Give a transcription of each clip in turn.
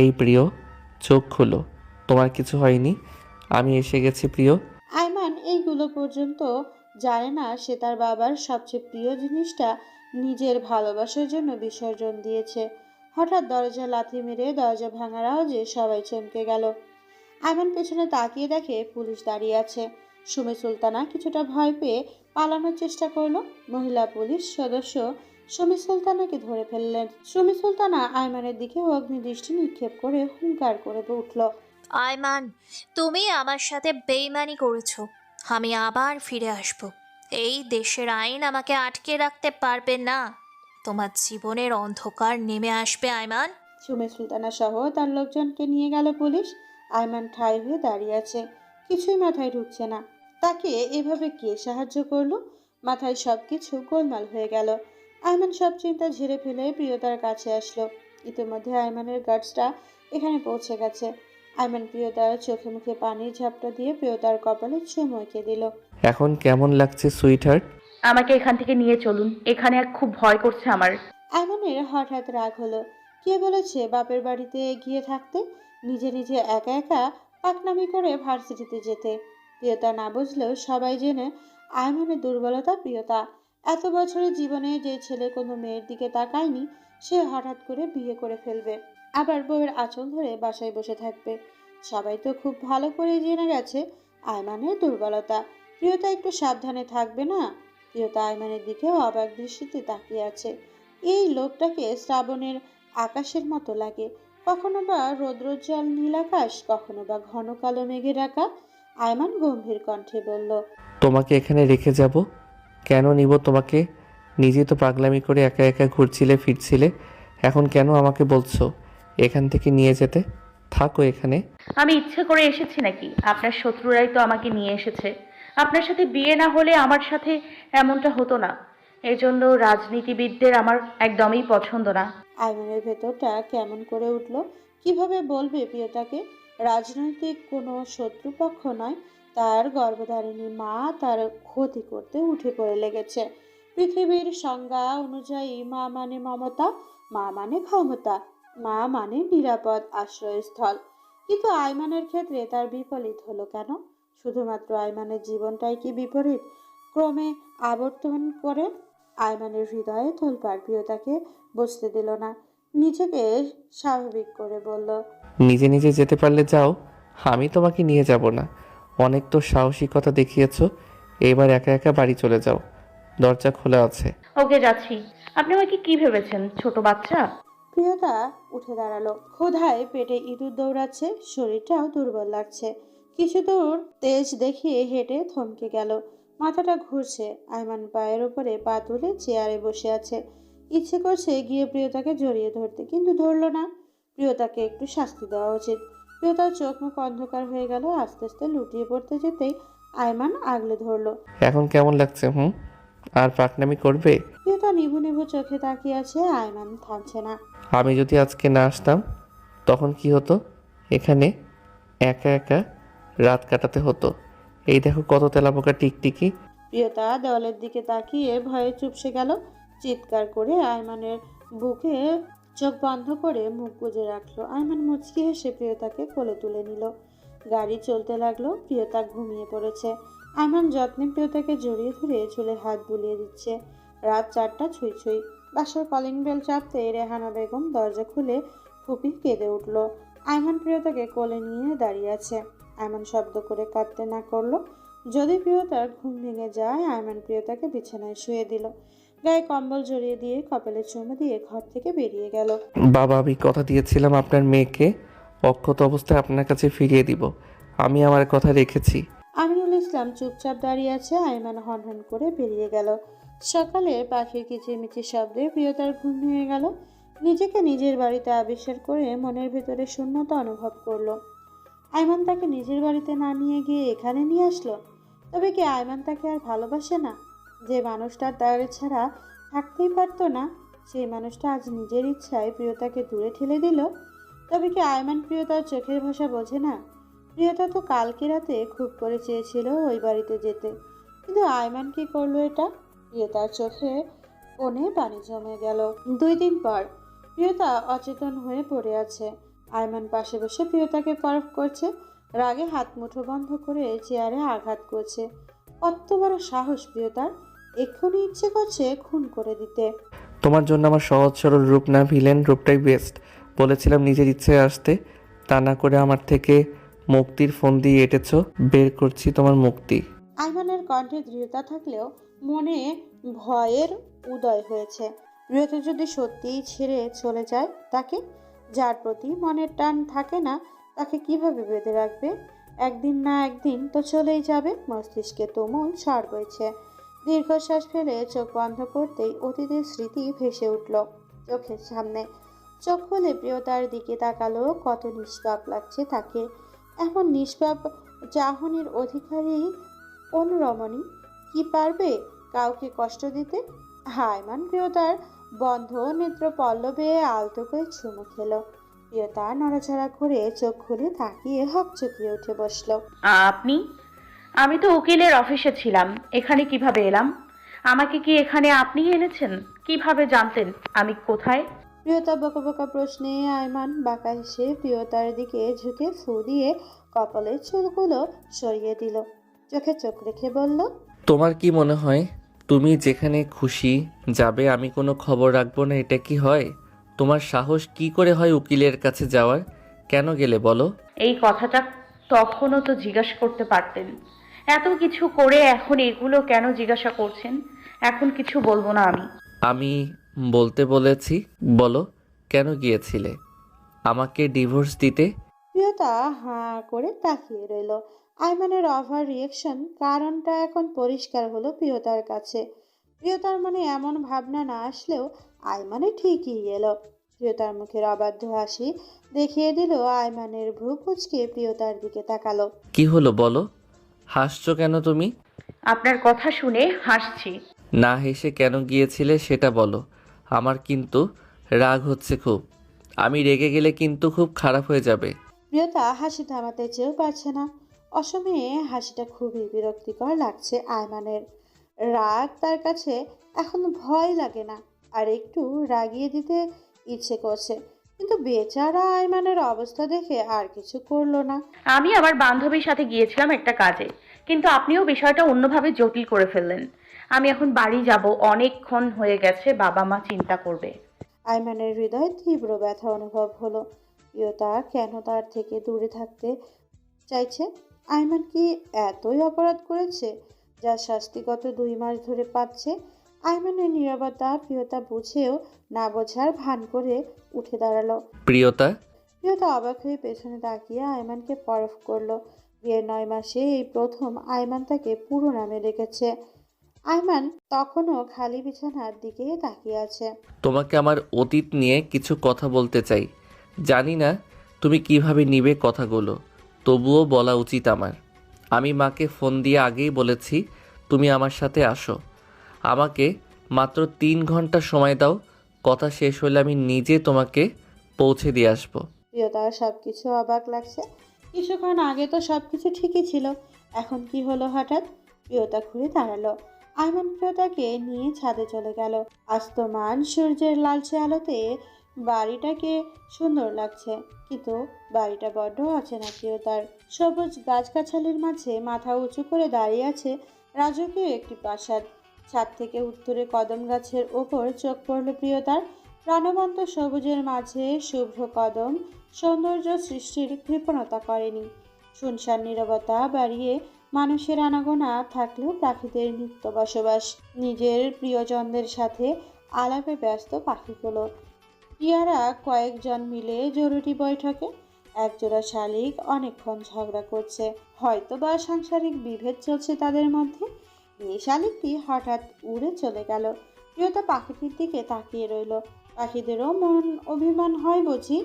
এই প্রিয়, চোখ খুলো। তোমার কিছু হয়নি? আমি এসে গেছি প্রিয়। আইমান এইগুলো পর্যন্ত জানে না সে তার বাবার সবচেয়ে প্রিয় জিনিসটা নিজের ভালোবাসার জন্য বিসর্জন দিয়েছে। হঠাৎ দরজা লাথি মেরে দরজা ভাঙার আওয়াজে সবাই চমকে গেল। আইমান পেছনে তাকিয়ে দেখে পুলিশ দাঁড়িয়ে আছে। সুমি সুলতানা কিছুটা ভয় পেয়ে পালানোর চেষ্টা করল। মহিলা পুলিশ সদস্য সুমি সুলতানাকে ধরে ফেললেন। সুমি সুলতানা আয়মানের দিকে অগ্নিদৃষ্টি নিক্ষেপ করে হুঙ্কার করে উঠল। আয়মান তুমি আমার সাথে বেইমানি করেছ। আমি আবার ফিরে আসব। এই দেশের আইন আমাকে আটকে রাখতে পারবে না। তোমার জীবনের অন্ধকার নেমে আসবে আয়মান। সুমি সুলতানা সহ তার লোকজনকে নিয়ে গেল পুলিশ। আয়মান ঠাই হয়ে দাঁড়িয়ে আছে। কিছুই মাথায় ঢুকছে না। তাকে এভাবে কে সাহায্য করল? মাথায় সব কিছু গোলমাল হয়ে গেল। আয়মান সব চিন্তা ঝেড়ে ফেলে প্রিয়তার কাছে আসলো। ইতিমধ্যে আয়মানের গার্ডসটা এখানে পৌঁছে গেছে। আয়মান প্রিয়তার চোখে মুখে পানির ঝাপটা দিয়ে প্রিয়তার কপালে চুমুকে দিল। এখন কেমন লাগছে সুইটহার্ট আমাকে এখান থেকে নিয়ে চলুন। এখানে এক খুব ভয় করছে আমার। আয়মানের হঠাৎ রাগ হলো। কে বলেছে বাপের বাড়িতে গিয়ে থাকতে? নিজে নিজে একা একা পাকনামি করে ভার্সিটিতে যেতে। প্রিয়তা না বুঝলেও সবাই জেনে আয়মানের দুর্বলতা প্রিয়তা। এত বছরের জীবনে যে ছেলে কোনো মেয়ের দিকে তাকায়নি, সে হঠাৎ করে বিয়ে করে ফেলবে। আবার বউয়ের আঁচল ধরে বাসায় বসে থাকবে। সবাই তো খুব ভালো করে জেনে গেছে, আয়মানের দুর্বলতা। প্রিয়তা একটু সাবধানে থাকবে না? প্রিয়তা আয়মানের দিকে অবাক দৃষ্টিতে তাকিয়ে আছে। এই লোকটাকে শ্রাবণের আকাশের মতো লাগে। কখনো বা রৌদ্রোজ্জ্বল নীল আকাশ, কখনো বা ঘন কালো মেঘের আঁকা আয়মান গম্ভীর কণ্ঠে বলল, তোমাকে এখানে রেখে যাব? কেন নিব তোমাকে? নিজে তো পাগলামি করে একা একা ঘুরছিলে ফিরছিলে। এখন কেন আমাকে বলছো এখান থেকে নিয়ে যেতে? থাকো এখানে। আমি ইচ্ছে করে এসেছি নাকি? আপনার শত্রুরাই তো আমাকে নিয়ে এসেছে। আপনার সাথে বিয়ে না হলে আমার সাথে এমনটা হতো না। এই জন্য রাজনীতিবিদদের আমার একদমই পছন্দ না। আয়মানের ভেতরটা কেমন করে উঠল? কীভাবে বলবে প্রিয়তাকে? রাজনৈতিক কোনো শত্রুপক্ষ নয়, তার গর্ভধারিণী মা তার ক্ষতি করতে উঠে পড়ে লেগেছে। পৃথিবীর সংজ্ঞা অনুযায়ী মা মানে মমতা, মা মানে ক্ষমতা, মা মানে নিরাপদ আশ্রয়স্থল। কিন্তু আয়মানের ক্ষেত্রে তার বিপরীত হলো কেন? শুধুমাত্র আয়মানের জীবনটাই কি বিপরীত? ক্রমে আবর্তন করে আয়মানের হৃদয়ে তোলপাড় প্রিয়তাকে বসতে দিল না। নিজেকে স্বাভাবিক করে বলল নিজে নিজে যেতে পারলে যাও আমি তোমাকে নিয়ে যাব না। অনেক তো সাহসিকতা দেখিয়েছো এবার একা একা বাড়ি চলে যাও। দরজা খোলা আছে। ওকে যাচ্ছি। আপনি আমাকে কি ভেবেছেন ছোট বাচ্চা? প্রিয়তা উঠে দাঁড়াল। ক্ষুধায় পেটে ইঁদুর দৌড়াচ্ছে শরীরটাও দুর্বল লাগছে। কিছু দূর তেজ দেখিয়ে হেঁটে থমকে গেল। মাথাটা ঘুরছে। আয়মান পায়ের উপরে পা তুলে চেয়ারে বসে আছে। ইচ্ছে করছে গিয়ে প্রিয়তাকে জড়িয়ে ধরতে কিন্তু ধরলো না। প্রিয়তাকে একটু শাস্তি দেওয়া উচিত। প্রিয়তার চোখ মুখ অন্ধকার হয়ে গেল আস্তে আস্তে লুটিয়ে পড়তে যেতেই আয়মান আগলে ধরলো। এখন কেমন লাগছে হুম? আর পাকনামি করবে? প্রিয়তা নিভু নিভু চোখে তাকিয়ে আছে আয়মান থামছে না। আমি যদি আজকে না আসতাম তখন কি হতো? এখানে একা একা রাত কাটাতে হতো। এই দেখো কত তেলাপোকা টিকটিকি। প্রিয়তা দেওয়ালের দিকে তাকিয়ে ভয়ে চুপসে গেল। চিৎকার করে আয়মানের বুকে চোখ বন্ধ করে মুখ গুজে রাখল। আয়মান মুচকি হেসে প্রিয়তাকে কোলে তুলে নিল। গাড়ি চলতে লাগল, প্রিয়তা ঘুমিয়ে পড়েছে। আয়মান যত্নে প্রিয়তাকে জড়িয়ে ধরে চুলে হাত বুলিয়ে দিচ্ছে। রাত চারটা ছুঁই ছুঁই। বাসার কলিং বেল চাপতে রেহানা বেগম দরজা খুলে ফুপি কেঁদে উঠল। আয়মান প্রিয়তাকে কোলে নিয়ে দাঁড়িয়ে আছে। আয়মান শব্দ করে কাঁদতে না করল। যদি প্রিয়তার ঘুম ভেঙে যায়, আয়মান প্রিয়তাকে বিছানায় শুয়ে দিল। গায়ে কম্বল জড়িয়ে দিয়ে কপালে চুমু দিয়ে ঘর থেকে বেরিয়ে গেল। বাবা আমি কথা দিয়েছিলাম আপনার মেয়েকে। অক্ষত অবস্থায় আপনার কাছে ফিরিয়ে দিব। আমি আমার কথা রেখেছি। আমিনুল ইসলাম চুপচাপ দাঁড়িয়ে আছে আয়মান হনহন করে বেরিয়ে গেল। সকালে পাখির কিচিরমিচির শব্দে প্রিয়তার ঘুম ভেঙে গেল। নিজেকে নিজের বাড়িতে আবিষ্কার করে মনের ভেতরে শূন্যতা অনুভব করল। আয়মান তাকে নিজের বাড়িতে না নিয়ে গিয়ে এখানে নিয়ে আসলো। তবে কি আয়মান তাকে আর ভালোবাসে না? যে মানুষটা তার ছাড়া থাকতেই পারতো না, সেই মানুষটা আজ নিজের ইচ্ছায় প্রিয়তাকে দূরে ঠেলে দিল। তবে কি আয়মান প্রিয়তার চোখের ভাষা বোঝে না? প্রিয়তা তো কালকে রাতে খুব করে চেয়েছিল ওই বাড়িতে যেতে। কিন্তু আয়মান কি করল এটা? প্রিয়তার চোখে কোণে পানি জমে গেল। দুই দিন পর প্রিয়তা অচেতন হয়ে পড়ে আছে। আয়মান পাশে বসে প্রিয়তাকে পরখ করছে, রাগে হাত মুঠো বন্ধ করে চেয়ারে আঘাত করছে। কত বড় সাহস প্রিয়তার। এক্ষুনি ইচ্ছে করছে খুন করে দিতে। তোমার জন্য আমার সহজ সরল রূপ না ভিলেন রূপটাই বেস্ট বলেছিলাম নিজের ইচ্ছে আসতে তা না করে আমার থেকে মুক্তির ফোন দিয়ে এঁটেছ বের করছি তোমার মুক্তি। আইমানের কণ্ঠে দৃঢ়তা থাকলেও মনে ভয়ের উদয় হয়েছে। প্রিয়তা যদি সত্যিই ছেড়ে চলে যায় তাকে যার প্রতি মনের টান থাকে না তাকে কীভাবে বেঁধে রাখবে? একদিন না একদিন তো চলেই যাবে মস্তিষ্কে তুমুল ঝড় বইছে। দীর্ঘশ্বাস ফেলে চোখ বন্ধ করতেই অতীতের স্মৃতি ভেসে উঠল চোখের সামনে। চোখ খুলে প্রিয়তার দিকে তাকালো, কত নিষ্পাপ লাগছে তাকে। এমন নিষ্পাপ চাহনির অধিকারী অনুরমণী কি পারবে কাউকে কষ্ট দিতে? হায়মান প্রিয়তার বন্ধ নেত্র পল্লবে আলতো করে চুমু খেলো। প্রিয়তা নড়াচড়া করে চোখ খুলে তাকিয়ে হকচকিয়ে উঠে বসল। আপনি? আমি তো উকিলের অফিসে ছিলাম। এখানে কীভাবে এলাম? আমাকে কি এখানে আপনি এনেছেন? কীভাবে জানতেন আমি কোথায়? প্রিয়তা বোকা বকা প্রশ্নে আয়মান বাঁকা হেসে প্রিয়তার দিকে ঝুঁকে ফু দিয়ে কপালের চুলগুলো সরিয়ে দিল। চোখে চোখ রেখে বলল তোমার কি মনে হয় তুমি যেখানে খুশি যাবে আমি কোনো খবর রাখব না এটা কি হয়? তোমার সাহস কি করে হয় উকিলের কাছে যাওয়ার? কেন গেলে বলো? এই কথাটা তখনও তো জিজ্ঞাসা করতে পারতেন। এত কিছু করে এখন এগুলো কেন জিজ্ঞাসা করছেন? এখন কিছু বলব না আমি। আমি বলতে বলেছি বলো কেন গিয়েছিলে? আমাকে ডিভোর্স দিতে? প্রিয়তা হাঁ করে তাকিয়ে রইল। আইমানের ওভার রিয়েকশন কারণটা এখন পরিষ্কার হলো প্রিয়তার কাছে। প্রিয়তার মনে এমন ভাবনা না আসলেও আইমানে ঠিকই এলো। প্রিয়তার মুখের অবাধ্য হাসি দেখিয়ে দিল আইমানের ভ্রু কুচকে প্রিয়তার দিকে তাকালো। কি হলো বলো? হাসছো কেন তুমি? আপনার কথা শুনে হাসছি। না হেসে কেন গিয়েছিলে সেটা বলো। আমার কিন্তু রাগ হচ্ছে খুব। আমি রেগে গেলে কিন্তু খুব খারাপ হয়ে যাবে। প্রিয়তা হাসি থামাতে চেয়েও পারছে না। অসময়ে হাসিটা খুবই বিরক্তিকর লাগছে আয়মানের। রাগ তার কাছে এখন ভয় লাগে না আর একটু রাগিয়ে দিতে ইচ্ছে করছে। কিন্তু বেচারা আয়মানের অবস্থা দেখে আর কিছু করল না। আমি আমার বান্ধবীর সাথে গিয়েছিলাম একটা কাজে কিন্তু আপনিও বিষয়টা অন্যভাবে জটিল করে ফেললেন। আমি এখন বাড়ি যাব অনেকক্ষণ হয়ে গেছে বাবা মা চিন্তা করবে। আয়মানের হৃদয়ে তীব্র ব্যথা অনুভব হলো। প্রিয়তা কেন তার থেকে দূরে থাকতে চাইছে? আয়মান কি এতই অপরাধ করেছে যা শাস্তিগত দুই মাস ধরে পাচ্ছে? আয়মানের নীরবতা প্রিয়তা বুঝেও না বোঝার ভান করে উঠে দাঁড়াল। প্রিয়তা? প্রিয়তা অবাক হয়ে পেছনে তাকিয়ে আয়মানকে পরফ করল। বিয়ের নয় মাসে এই প্রথম আয়মান তাকে পুরো নামে রেখেছে আয়মান তখনও খালি বিছানার দিকে তাকিয়ে আছে। তোমাকে আমার অতীত নিয়ে কিছু কথা বলতে চাই। জানি না তুমি কীভাবে নিবে কথাগুলো তবুও বলা উচিত আমার। আমি মাকে ফোন দিয়ে আগেই বলেছি তুমি আমার সাথে আসো। আমাকে মাত্র তিন ঘণ্টা সময় দাও, কথা শেষ হলে আমি নিজে তোমাকে পৌঁছে দিয়ে আসব। প্রিয়তার সব কিছু অবাক লাগছে। কিছুক্ষণ আগে তো সব কিছু ঠিকই ছিল, এখন কি হলো হঠাৎ? প্রিয়তা ঘুরে দাঁড়াল। আইমান প্রিয়তাকে নিয়ে ছাদে চলে গেল। আস্তমান সূর্যের লালচে আলোতে বাড়িটাকে সুন্দর লাগছে, কিন্তু বাড়িটা বড্ড অচেনা প্রিয়তার। সবুজ গাছগাছালির মাঝে মাথা উঁচু করে দাঁড়িয়ে আছে রাজকীয় একটি প্রাসাদ। ছাদ থেকে উত্তরে কদম গাছের ওপর চোখ পড়ল প্রিয়তার। প্রাণবন্ত সবুজের মাঝে শুভ্র কদম সৌন্দর্য সৃষ্টির কৃপণতা করেনি। শুনশান নীরবতা বাড়িয়ে মানুষের আনাগোনা থাকলেও পাখিদের নিত্য বসবাস নিজের প্রিয়জনদের সাথে আলাপে ব্যস্ত পাখিগুলো টিয়ারা কয়েকজন মিলে জরুরি বৈঠকে একজোড়া শালিক অনেকক্ষণ ঝগড়া করছে। হয়তো বা সাংসারিক বিভেদ চলছে তাদের মধ্যে। এই শালিকটি হঠাৎ উড়ে চলে গেল। প্রিয়তা পাখিটির দিকে তাকিয়ে রইল। পাখিদেরও মন অভিমান হয় বুঝি?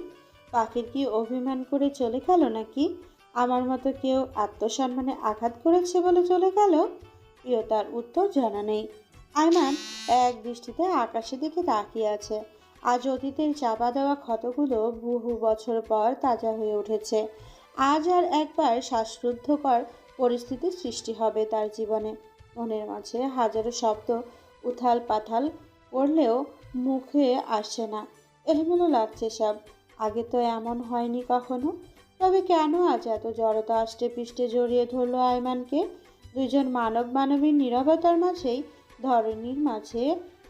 পাখির কি অভিমান করে চলে গেল নাকি? আমার মতো কেউ আত্মসম্মানে আঘাত করেছে বলে চলে গেল? প্রিয়তার উত্তর জানা নেই। আয়মান এক দৃষ্টিতে আকাশের দিকে তাকিয়ে আছে। আজ অতীতের চাপা দেওয়া ক্ষতগুলো বহু বছর পর তাজা হয়ে উঠেছে। আজ আর একবার শ্বাসরুদ্ধকর পরিস্থিতির সৃষ্টি হবে তার জীবনে। মনের মাঝে হাজারো শব্দ উথাল পাথাল করলেও মুখে আসছে না। এলোমেলো লাগছে সব। আগে তো এমন হয়নি কখনো। তবে কেন আজ এত জড়তা আষ্টে পিষ্টে জড়িয়ে ধরলো আয়মানকে? দুজন মানব মানবীর নীরবতার মাঝেই ধরনীর মাঝে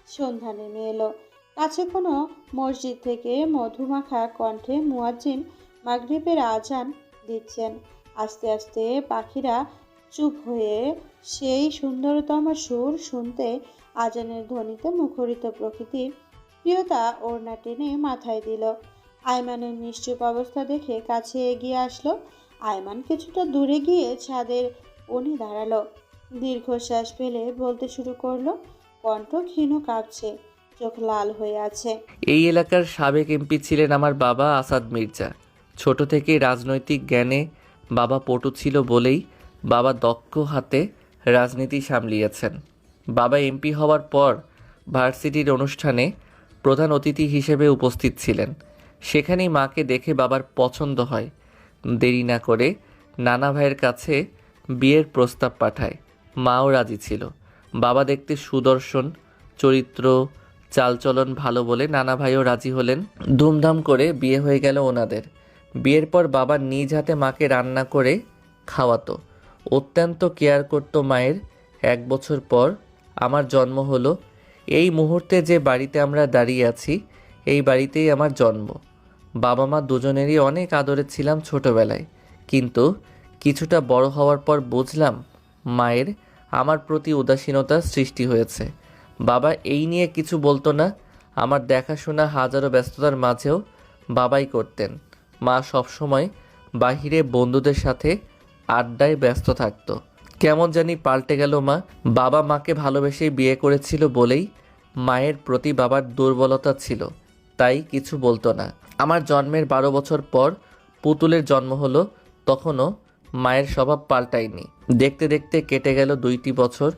সন্ধ্যা নেমে এলো। কাছে কোনো মসজিদ থেকে মধুমাখা কণ্ঠে মুয়াজ্জিন মাগরিবের আজান দিচ্ছেন। আস্তে আস্তে পাখিরা চুপ হয়ে সেই সুন্দরতম সুর শুনতে আজানের ধ্বনিতে মুখরিত প্রকৃতির প্রিয়তা ওড়না টেনে মাথায় দিল। আয়মানের নিশ্চুপ অবস্থা দেখে কাছে এগিয়ে আসলো। আয়মান কিছুটা দূরে গিয়ে ছাদের উনি দাঁড়াল। দীর্ঘশ্বাস ফেলে বলতে শুরু করল, কণ্ঠ ক্ষীণ কাঁপছে, চোখ লাল হয়ে আছে। এই এলাকার সাবেক এমপি ছিলেন আমার বাবা আসাদ মির্জা। ছোট থেকেই রাজনৈতিক জ্ঞানে বাবা পটু ছিল বলেই বাবা দক্ষ হাতে রাজনীতি সামলিয়েছেন। বাবা এমপি হওয়ার পর ভার্সিটির অনুষ্ঠানে প্রধান অতিথি হিসেবে উপস্থিত ছিলেন। সেখানেই মাকে দেখে বাবার পছন্দ হয়। দেরি না করে নানা ভাইয়ের কাছে বিয়ের প্রস্তাব পাঠায়। মাও রাজি ছিল। বাবা দেখতে সুদর্শন, চরিত্র, চালচলন ভালো বলে নানা ভাইও রাজি হলেন। ধুমধাম করে বিয়ে হয়ে গেল ওনাদের। বিয়ের পর বাবা নিজ হাতে মাকে রান্না করে খাওয়াতো। অত্যন্ত কেয়ার করতো মায়ের এক বছর পর আমার জন্ম হলো। এই মুহূর্তে যে বাড়িতে আমরা দাঁড়িয়ে আছি, এই বাড়িতেই আমার জন্ম। বাবা মা দুজনেরই অনেক আদরে ছিলাম ছোটবেলায়। কিন্তু কিছুটা বড় হওয়ার পর বুঝলাম মায়ের আমার প্রতি উদাসীনতার সৃষ্টি হয়েছে। বাবা এই নিয়ে কিছু বলতো না, আমার দেখাশোনা হাজারো ব্যস্ততার মাঝেও বাবাই করতেন। মা সবসময় বাহিরে বন্ধুদের সাথে আড্ডায় ব্যস্ত থাকতো। কেমন জানি পাল্টে গেল মা। বাবা মাকে ভালোবেসেই বিয়ে করেছিল বলেই মায়ের প্রতি বাবার দুর্বলতা ছিল। তাই কিছু বলতো না। আমার জন্মের বারো বছর পর পুতুলের জন্ম হলো, তখনও মায়ের স্বভাব পাল্টায়নি। দেখতে দেখতে কেটে গেল দুইটি বছর।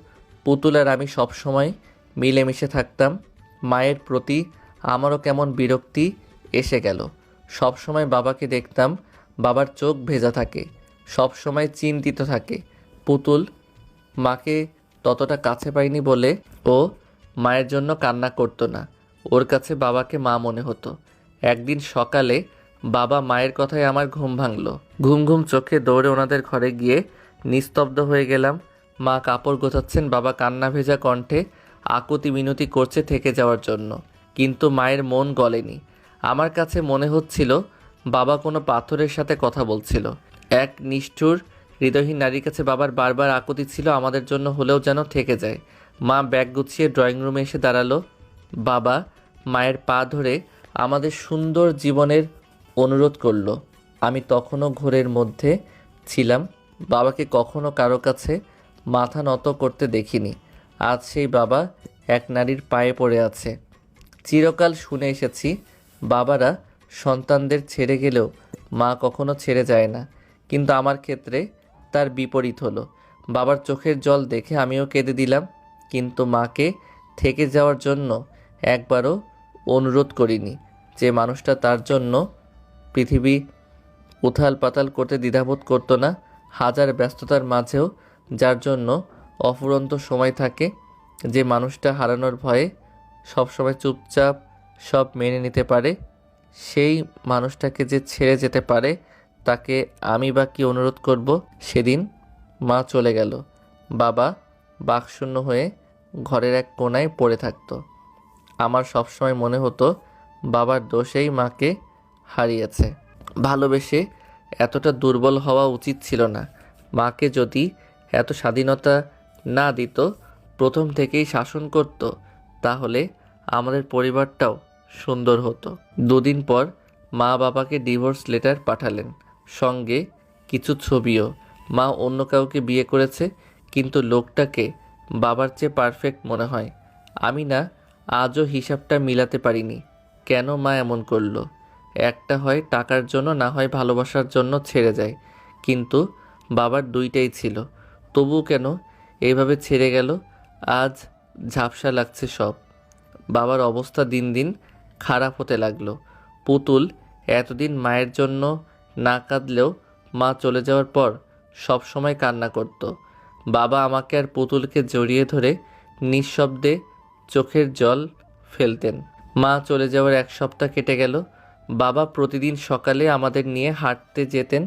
পুতুল আর আমি সবসময় মিলেমিশে থাকতাম। মায়ের প্রতি আমারও কেমন বিরক্তি এসে গেল। সব সময় বাবাকে দেখতাম, বাবার চোখ ভেজা থাকে। সব সময় চিন্তিত থাকে। পুতুল, মাকে ততটা কাছে পাইনি বলে ও মায়ের জন্য কান্না করতো না। ওর কাছে বাবাকে মা মনে হতো। একদিন সকালে বাবা মায়ের কথায় আমার ঘুম ভাঙলো। ঘুম ঘুম চোখে দৌড়ে ওনাদের ঘরে গিয়ে নিস্তব্ধ হয়ে গেলাম। মা কাপড় গোছাচ্ছেন বাবা কান্না ভেজা কণ্ঠে আকুতি মিনতি করছে থেকে যাওয়ার জন্য। কিন্তু মায়ের মন গলেনি। আমার কাছে মনে হচ্ছিল বাবা কোনো পাথরের সাথে কথা বলছিল। এক নিষ্ঠুর, হৃদয়হীন নারীর কাছে বাবার বারবার আকুতি ছিল আমাদের জন্য হলেও যেন থেকে যায়। মা ব্যাগ গুছিয়ে ড্রয়িং রুমে এসে দাঁড়াল। বাবা মায়ের পা ধরে আমাদের সুন্দর জীবনের অনুরোধ করল। আমি তখনও ঘোরের মধ্যে ছিলাম। বাবাকে কখনো কারও কাছে মাথা নত করতে দেখিনি। আজ সেই বাবা এক নারীর পায়ে পড়ে আছে। চিরকাল শুনে এসেছি, বাবারা সন্তানদের ছেড়ে গেলেও মা কখনো ছেড়ে যায় না। কিন্তু আমার ক্ষেত্রে তার বিপরীত হলো। বাবার চোখের জল দেখে আমিও কেঁদে দিলাম, কিন্তু মাকে থেকে যাওয়ার জন্য একবারও অনুরোধ করিনি যে মানুষটা তার জন্য পৃথিবী উথাল পাতাল করতে দ্বিধাবোধ করতো না। হাজার ব্যস্ততার মাঝেও যার জন্য অফুরন্ত সময় থাকে, যে মানুষটা হারানোর ভয়ে সবসময় চুপচাপ সব মেনে নিতে পারে, সেই মানুষটাকে যে ছেড়ে যেতে পারে তাকে আমি বা কি অনুরোধ করব? সেদিন মা চলে গেল। বাবা বাকশূন্য হয়ে ঘরের এক কোনায় পড়ে থাকতো। আমার সবসময় মনে হতো বাবার দোষেই মাকে হারিয়েছে। ভালোবেসে এতটা দুর্বল হওয়া উচিত ছিল না। মাকে যদি এত স্বাধীনতা না দিত, প্রথম থেকেই শাসন করত, তাহলে আমাদের পরিবারটাও সুন্দর হতো। দুদিন পর মা বাবাকে ডিভোর্স লেটার পাঠালেন। সঙ্গে কিছু ছবিও। মা অন্য কাউকে বিয়ে করেছে, কিন্তু লোকটাকে বাবার চেয়ে পারফেক্ট মনে হয়। আমি না, আজও হিসাবটা মিলাতে পারিনি। কেন মা এমন করল? একটা হয় টাকার জন্য, না হয় ভালোবাসার জন্য ছেড়ে যায়। কিন্তু বাবার দুইটাই ছিল। তবু কেন এইভাবে ছেড়ে গেল? আজ ঝাপসা লাগছে সব। বাবার অবস্থা দিন দিন খারাপ হতে লাগল। পুতুল এতদিন মায়ের জন্য না কাঁদলেও মা চলে যাওয়ার পর সব সময় কান্না করত। বাবা আমাকে আর পুতুলকে জড়িয়ে ধরে নিঃশব্দে চোখের জল ফেলতেন। মা চলে যাওয়ার এক সপ্তাহ কেটে গেল। বাবা প্রতিদিন সকালে আমাদের নিয়ে হাঁটতে যেতেন।